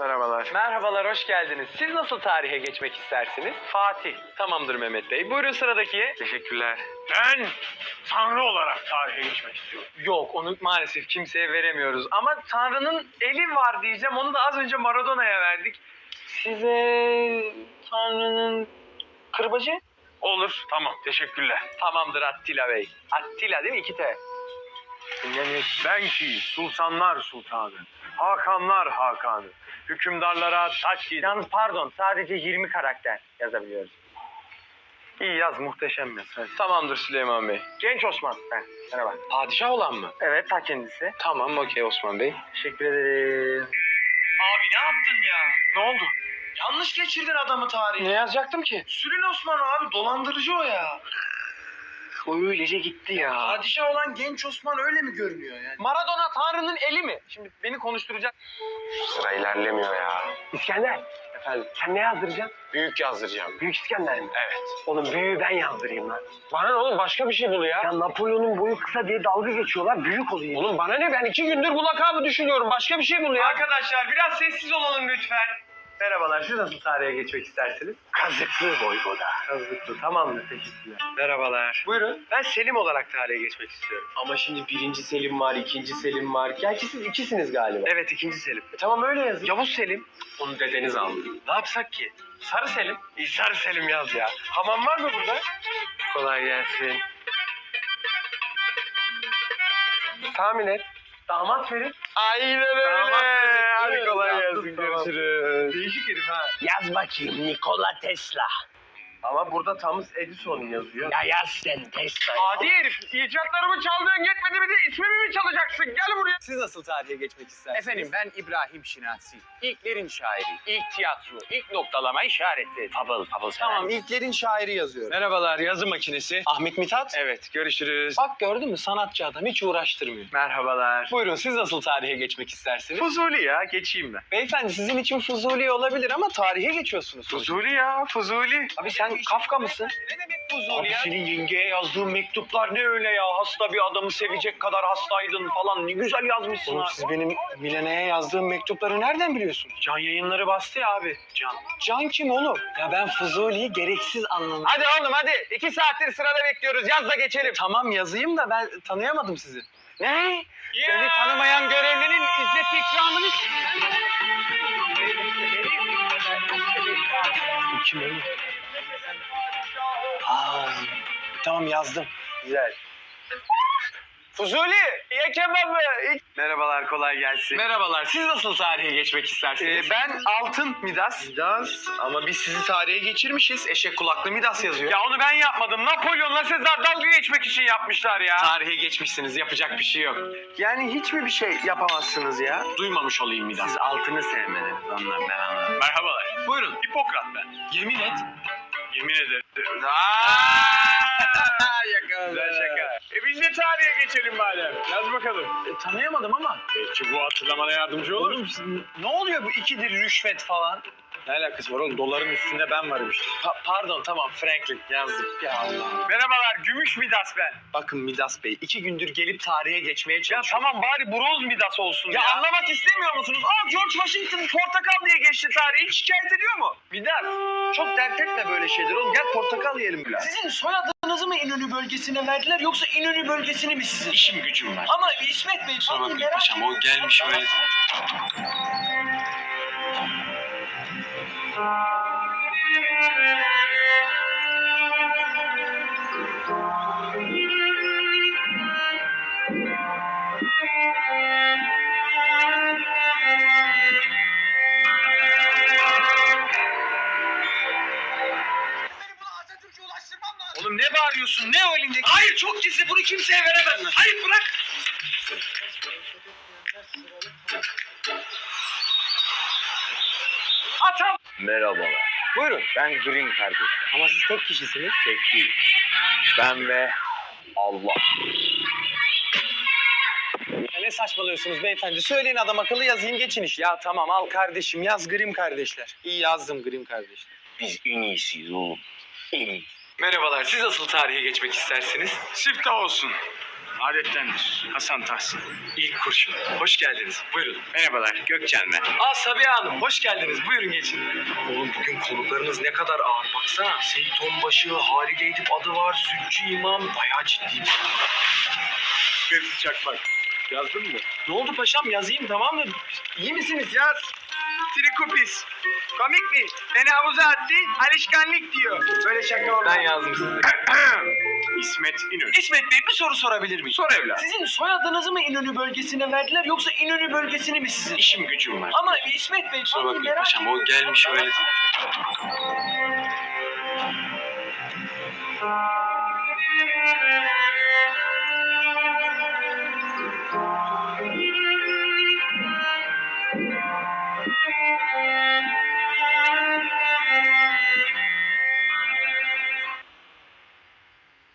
Merhabalar. Merhabalar, hoş geldiniz. Siz nasıl tarihe geçmek istersiniz? Fatih. Tamamdır Mehmet Bey. Buyurun sıradaki. Teşekkürler. Ben Tanrı olarak tarihe geçmek istiyorum. Yok, onu maalesef kimseye veremiyoruz. Ama Tanrı'nın eli var diyeceğim. Onu da az önce Maradona'ya verdik. Size Tanrı'nın kırbacı? Olur. Tamam. Teşekkürler. Tamamdır Attila Bey. Attila değil mi? İki T. Ben ki sultanlar sultanı, hakanlar hakanı, hükümdarlara taç giydim. Yalnız pardon, sadece 20 karakter yazabiliyoruz. İyi yaz muhteşem yaz. Hadi. Tamamdır Süleyman Bey. Genç Osman ben. Merhaba. Padişah olan mı? Evet ta kendisi. Tamam, okey Osman Bey. Teşekkür ederim. Abi ne yaptın ya? Ne oldu? Yanlış geçirdin adamı tarihi. Ne yazacaktım ki? Sülün Osman abi dolandırıcı o ya. O öylece gitti ya. Padişah olan genç Osman öyle mi görünüyor yani? Maradona Tanrı'nın eli mi? Şimdi beni konuşturacak. Sıra ilerlemiyor ya. İskender, Efendim, sen ne yazdıracaksın? Büyük yazdıracağım. Büyük İskender mi? Evet. Oğlum büyüğü ben yazdırayım lan. Bana ne oğlum başka bir şey bul ya. Ya Napolyon'un boyu kısa diye dalga geçiyorlar, büyük oluyor. Oğlum bana ne ben iki gündür bu lakabı düşünüyorum. Başka bir şey bul ya. Arkadaşlar biraz sessiz olalım lütfen. Merhabalar, siz nasıl tarihe geçmek istersiniz? Kazıklı boygoda. Kazıklı, tamamdır, teşekkürler. Merhabalar. Buyurun. Ben Selim olarak tarihe geçmek istiyorum. Ama şimdi birinci Selim var, ikinci Selim var. Gerçi siz ikisiniz galiba. Evet ikinci Selim. E, tamam öyle yazın. Yavuz Selim. Onu dedeniz aldı. Ne yapsak ki? Sarı Selim. İsar Selim yaz ya. Hamam var mı burada? Kolay gelsin. Tahmin et. Damat Ferit. Aynen öyle. Damat Ferit, Hadi kolay gelsin. tamam. Görüşürüz. Değişik herif ha. Yaz bakayım Nikola Tesla. Ama burada Thomas Edison yazıyor. Ya yaz sen Tesla. Adi herif. İcatlarımı çaldığın yetmedi bir de ismimi mi çalacaksın? Gel buraya. Siz nasıl tarihe geçmek istersiniz? Efendim ben İbrahim Şinasi. İlklerin şairi, ilk tiyatro, ilk noktalama işareti. Fabıl, fabıl Tamam, ilklerin şairi yazıyorum. Merhabalar yazı makinesi. Ahmet Mithat. Evet görüşürüz. Bak gördün mü sanatçı adam hiç uğraştırmıyor. Merhabalar. Buyurun siz nasıl tarihe geçmek istersiniz? Fuzuli ya geçeyim ben. Beyefendi sizin için Fuzuli olabilir ama tarihe geçiyorsunuz. Fuzuli ya Fuzuli. Abi sen Kafka mısın? Ne demek Abi ya? senin yengeye yazdığın mektuplar ne öyle ya? Hasta bir adamı sevecek kadar hastaydın falan. Ne güzel yazmışsın Oğlum ha. siz benim Milene'ye yazdığım mektupları nereden biliyorsunuz? Can yayınları bastı ya abi. Can. Can kim oğlum? Ya ben Fuzuli'yi gereksiz anladım. Hadi oğlum hadi. İki saattir sırada bekliyoruz. Yaz da geçelim. Tamam yazayım da ben tanıyamadım sizi. Ne? Beni tanımayan görevlinin izzet ikramını... Kim oğlum? Tamam yazdım. Güzel. Fuzuli, kebabı. Merhabalar kolay gelsin. Merhabalar siz nasıl tarihe geçmek istersiniz? Ee, ben Altın Midas. Midas ama biz sizi tarihe geçirmişiz. Eşek kulaklı Midas yazıyor. Ya onu ben yapmadım. Napolyon'la Sezar dalga geçmek için yapmışlar ya. Tarihe geçmişsiniz yapacak bir şey yok. Yani hiç mi bir şey yapamazsınız ya? Duymamış olayım Midas. Siz altını sevmediniz ondan ben anladım. Merhabalar. Buyurun Hipokrat ben. yemin et. Yemin ederim. Yakaladım. Güzel şaka. E biz de tarihe geçelim madem. Yaz bakalım. E, tanıyamadım ama. Belki bu hatırlamana yardımcı olur. Oğlum ne oluyor bu ikidir rüşvet falan? Ne alakası var oğlum? Doların üstünde ben varım işte. Pa- pardon tamam Franklin yazdım. Ya Allah. Merhabalar, Gümüş Midas ben. Bakın Midas Bey iki gündür gelip tarihe geçmeye Ya çalışıyorum. tamam bari bronz Midas olsun ya. Ya anlamak istemiyor musunuz? Aa George Washington portakal diye geçti tarihi. Hiç şikayet ediyor mu? Midas çok dert etme böyle şeyler oğlum. Gel portakal yiyelim biraz. Sizin soyadınızı mı İnönü bölgesine verdiler yoksa İnönü bölgesini mi sizin? İşim gücüm var. Ama İsmet Bey Kusura bakmayın paşam, o gelmiş öyle- Oğlum ne bağırıyorsun? Ne o? Hayır çok gizli. Bunu kimseye veremezsin. Hayır bırak. Atam. Merhabalar. Buyurun. Ben Green kardeşim. Ama siz tek kişisiniz. Tek değil. Ben ve Allah. Ya ne saçmalıyorsunuz beyefendi? Söyleyin adam akıllı yazayım geçin işte. Ya tamam al kardeşim yaz Grim kardeşler. İyi yazdım Grim kardeşler. Biz en iyisiyiz oğlum. En iyi. Merhabalar siz nasıl tarihe geçmek istersiniz? Sifte olsun. Adettendir. Hasan Tahsin. İlk kurşun. Hoş geldiniz. Buyurun. Merhabalar Gökçen ben. Aa Sabiha Hanım. Hoş geldiniz. Buyurun geçin. Oğlum bugün konuklarınız ne kadar ağır. Baksana. Seyit Onbaşı, Halide Edip adı var. Sütçü İmam. Bayağı ciddi bir Kırmızı çakmak. Yazdın mı? Ne oldu paşam yazayım tamam mı? İyi misiniz yaz? Trikupis. Komik mi? Beni havuza attı, alışkanlık diyor. Böyle şaka olmaz. Ben yazdım size. İsmet İnönü. İsmet Bey bir soru sorabilir miyim? Sor evlat. Sizin soyadınızı mı İnönü bölgesine verdiler yoksa İnönü bölgesini mi sizin? İşim gücüm var. Ama İsmet Bey Kusura bakmayın paşam, o gelmiş öyle-